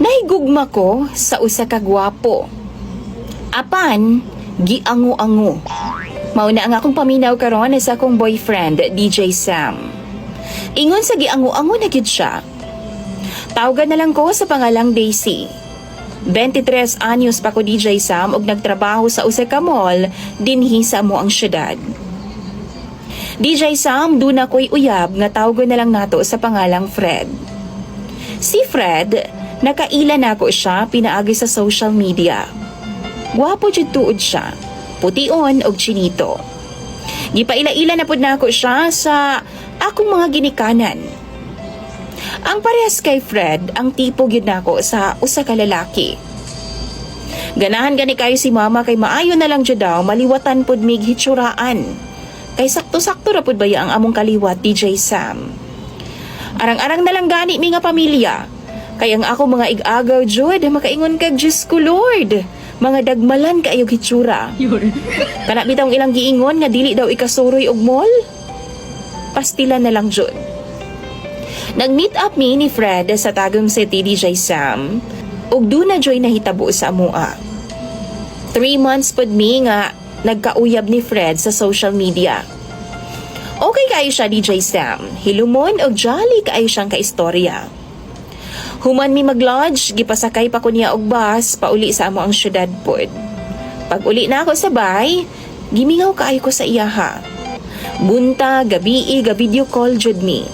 Nahigugma ko sa usa ka gwapo. Apan, giango-ango. Mauna ang akong paminaw karon sa akong boyfriend, DJ Sam. Ingon sa giango-ango na gyud siya. Tawagan na lang ko sa pangalang Daisy. 23 anyos pa ko DJ Sam og nagtrabaho sa usa ka mall dinhi sa mo ang syudad. DJ Sam, doon ako'y uyab nga tawgon na lang nato sa pangalang Fred. Si Fred, nakaila na ako siya pinaagi sa social media. Gwapo jud tuod siya, pution og chinito. Gipaila-ila na pud na ako siya sa akong mga ginikanan. Ang parehas kay Fred, ang tipo gyud nako sa usa ka lalaki. Ganahan gani kayo si mama kay maayo na lang jud daw maliwatan pud mig hitsuraan. Kay sakto-sakto ra pud baya ang among kaliwat DJ Sam. Arang-arang na lang gani mi nga pamilya. Kay ang ako mga ig-agaw jud makaingon kag Diyos ko Lord. Mga dagmalan kaayo hitsura. Kana bitong ilang giingon nga dili daw ikasuroy og mall. Pastila na lang jud. Nag-meet up mi ni Fred sa Tagum City DJ Sam ug doon na joy nahitabo sa amua. Three months pod mi nga nagkauyab ni Fred sa social media. Okay kayo siya DJ Sam, hilumon og jolly kaayo siyang kaistorya. Human mi mag-lodge, gipasakay pa ko niya og bus pauli sa amo ang syudad pod. Pag uli na ako sa bay, gimingaw kaayo ko sa iyaha. Bunta, gabi, ga video call jud mi.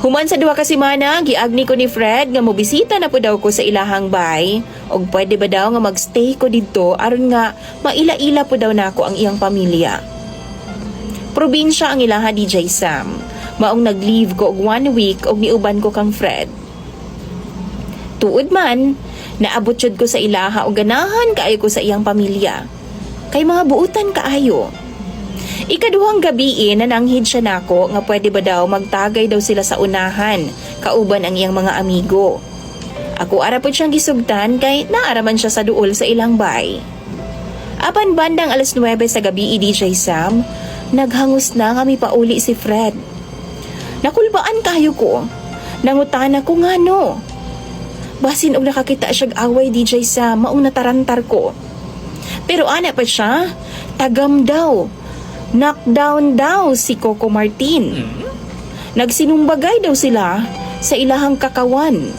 Human sa duha ka semana, giagni ko ni Fred nga mobisita na po daw ko sa ilahang bay og pwede ba daw nga magstay ko didto aron nga maila-ila po daw nako ang iyang pamilya. Probinsya ang ilaha DJ Sam. Maong nag-leave ko og one week og niuban ko kang Fred. Tuod man, naabot jud ko sa ilaha og ganahan kaayo ko sa iyang pamilya. Kay mga buutan kaayo. Ikaduhang gabi nananghid siya nako nga pwede ba daw magtagay daw sila sa unahan, kauban ang iyang mga amigo. Ako ara po siyang gisugtan kay naaraman siya sa duol sa ilang bay. Apan bandang alas 9 sa gabi DJ Sam, naghangos na kami pauli si Fred. Nakulbaan kayo ko. Nangutana ko nga no. Basin og nakakita siyag away DJ Sam, maong natarantar ko. Pero ana pa siya, tagam daw. Knockdown daw si Coco Martin. Nagsinumbagay daw sila sa ilahang kakawan.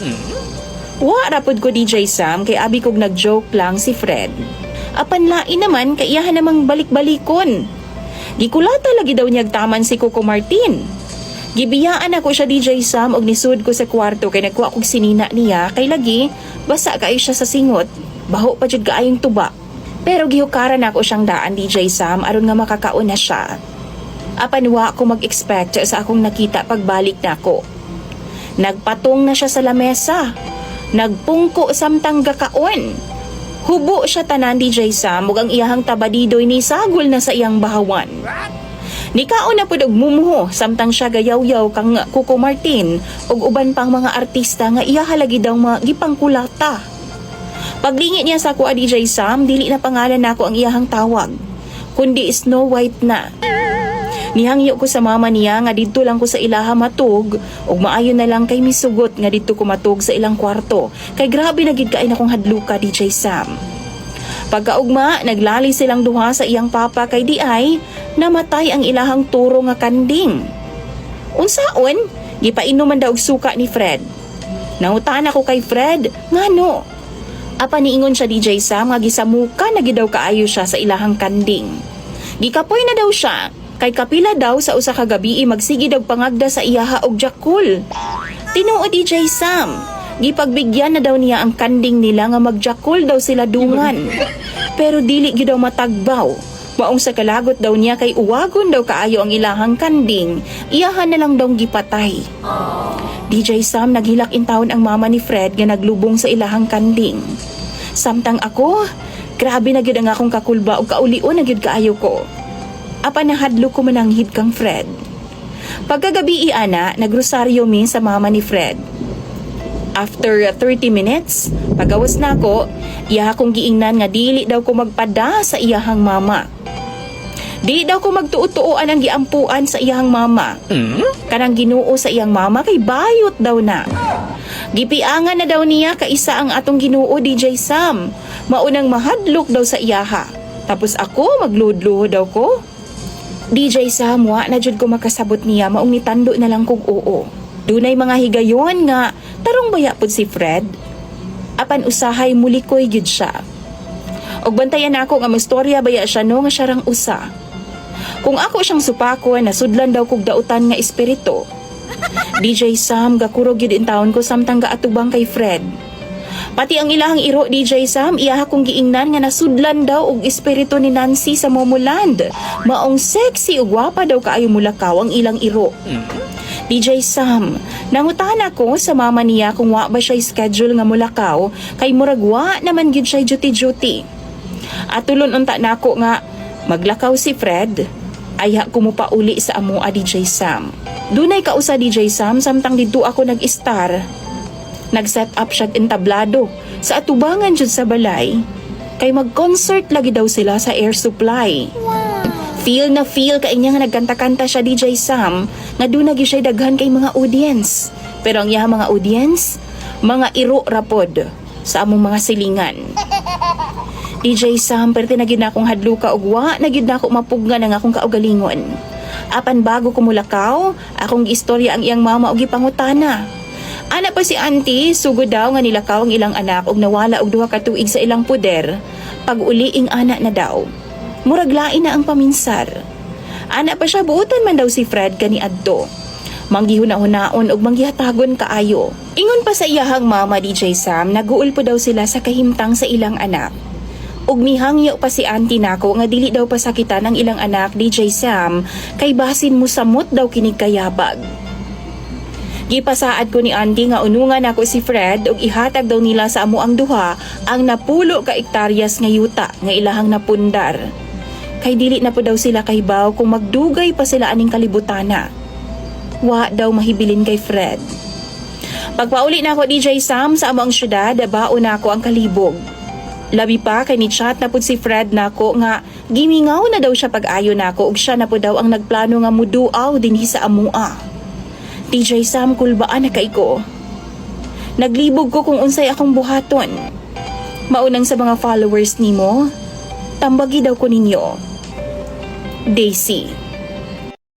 Wa rapod ko DJ Sam kay abi kog nagjoke lang si Fred. Apan lain naman kay iyahan namang balik-balikon. Gikulata lagi daw niyag taman si Coco Martin. Gibiyaan ako siya DJ Sam og nisud ko sa kwarto kay nagkuha kog sinina niya kay lagi basa kay siya sa singot. Baho pa jud kaayong tuba. Pero gihukaran ako siyang daan DJ Sam aron nga makakaon na siya. Apan wa ko mag-expect sa akong nakita pagbalik nako. Nagpatong na siya sa lamesa. Nagpungko samtang gakaon. Hubo siya tanan DJ Sam ug ang iyahang tabadidoy ni sagol na sa iyang bahawan. Nikaon na pud og mumuho samtang siya gayaw-yaw kang Coco Martin ug uban pang mga artista nga iya halagi daw mga gipangkulata. Paglingit niya sa kuha DJ Sam, dili na pangalan nako ang iyahang tawag, kundi Snow White na. Nihangyo ko sa mama niya nga didto lang ko sa ilaha matug ug maayo na lang kay misugot nga didto ko matug sa ilang kwarto kay grabe na gid kaay akong hadluka DJ Sam. Pagkaugma, naglali silang duha sa iyang papa kay di ay namatay ang ilahang turo nga kanding. Unsaon, gipainom man daw og suka ni Fred. Nangutaan ako kay Fred, ngano? Apa niingon siya DJ Sam nga gisamuka na gid daw kaayo siya sa ilahang kanding. Gikapoy na daw siya kay kapila daw sa usa ka gabi magsigi daw pangagda sa iyaha og jakul. Tinuod DJ Sam, gipagbigyan na daw niya ang kanding nila nga magjakul daw sila dungan. Pero dili gyud daw matagbaw. Maong sa kalagot daw niya kay uwagon daw kaayo ang ilahang kanding, iyahan na lang daw gipatay. DJ Sam naghilak in taon ang mama ni Fred nga naglubong sa ilahang kanding. Samtang ako, grabe na gyud ang akong kakulba ug kaulion na gyud kaayo ko. Apa nahadlo ko mananghid kang Fred. Pagkagabi ana, nagrosaryo mi sa mama ni Fred. After uh, 30 minutes, pagawas na ako, iya akong giingnan nga dili daw ko magpada sa iyahang mama. Di daw ko magtuo-tuoan ang giampuan sa iyang mama. Kanang ginuo sa iyang mama kay bayot daw na. Gipiangan na daw niya kaisa ang atong Ginoo DJ Sam. Maunang mahadlok daw sa iyaha. Tapos ako magludluho daw ko. DJ Sam, wa na jud ko makasabot niya maong nitando na lang kog oo. Dunay mga higayon nga tarong baya pod si Fred. Apan usahay mulikoy gyud siya. Og bantayan ako nga mastorya baya siya no nga siya rang usa. Kung ako siyang supako nasudlan daw kog dautan nga espiritu. DJ Sam gakurog gyud in taon ko samtang gaatubang kay Fred. Pati ang ilahang iro DJ Sam iyaha kong giingnan nga nasudlan daw og espiritu ni Nancy sa Momoland. Maong sexy ug gwapa daw kaayo mulakaw ang ilang iro. DJ Sam, nangutan ako sa mama niya kung wa ba siya schedule nga mulakaw kay murag wa naman gyud siya duty-duty. At tulon unta nako nga maglakaw si Fred ayha ko mo pa uli sa amo a DJ Sam. Dunay ka usa DJ Sam samtang didto ako nag-star. Nag-set up siya entablado sa atubangan jud sa balay kay mag-concert lagi daw sila sa air supply. Feel na feel kay niya nga nagkanta-kanta siya DJ Sam nga doon gyud siya daghan kay mga audience. Pero ang iya mga audience, mga iro rapod sa among mga silingan. DJ Sam, perte na gyud na akong hadluka ug wa na gyud na ako mapugna ng akong kaugalingon. Apan bago ko mulakaw, akong giistorya ang iyang mama og gipangutana. Ana pa si auntie, sugod daw nga nilakaw ang ilang anak og nawala og duha ka tuig sa ilang puder. Pag uliing anak na daw. Murag lain na ang paminsar. Ana pa siya buutan man daw si Fred kani adto. Manggihuna-hunaon og manggihatagon kaayo. Ingon pa sa iyahang mama DJ Sam, naguul po daw sila sa kahimtang sa ilang anak. Ug mihangyo pa si auntie nako nga dili daw pasakitan ang ilang anak DJ Sam kay basin mo samot daw kinig kayabag. Gipasaad ko ni auntie nga unungan ako si Fred ug ihatag daw nila sa amo ang duha ang napulo ka ektaryas nga yuta nga ilahang napundar. Kay dili na po daw sila kahibaw kung magdugay pa sila aning kalibutana. Wa daw mahibilin kay Fred. Pagpauli na ako DJ Sam sa among syudad, baon na ako ang kalibog. Labi pa kay ni chat na pud si Fred nako nga gimingaw na daw siya pag-ayo nako ug siya na po daw ang nagplano nga muduaw dinhi sa amua. DJ Sam kulbaan na kay ko. Naglibog ko kung unsay akong buhaton. Maunang sa mga followers nimo, tambagi daw ko ninyo. Daisy.